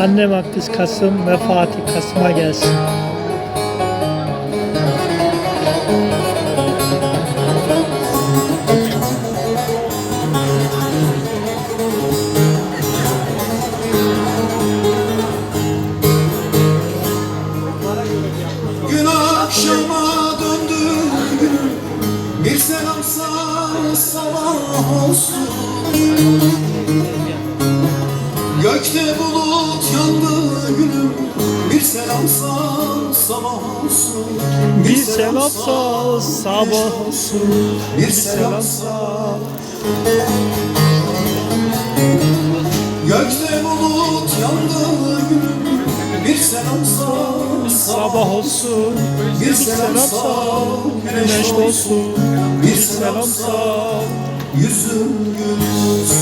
Annem Akgüz Kasım ve Fatih Kasım'a gelsin. Gün akşama döndü Bir selamsa sabah olsun Bulut yandı günüm Bir selamsa sabah olsun. Bir selamsa sabah olsun. Bir selamsa Gökte bulut yandı günüm Bir selamsa Sabah olsun. Bir selamsa Güneş olsun. Bir Selamsa Yüzüm gülsün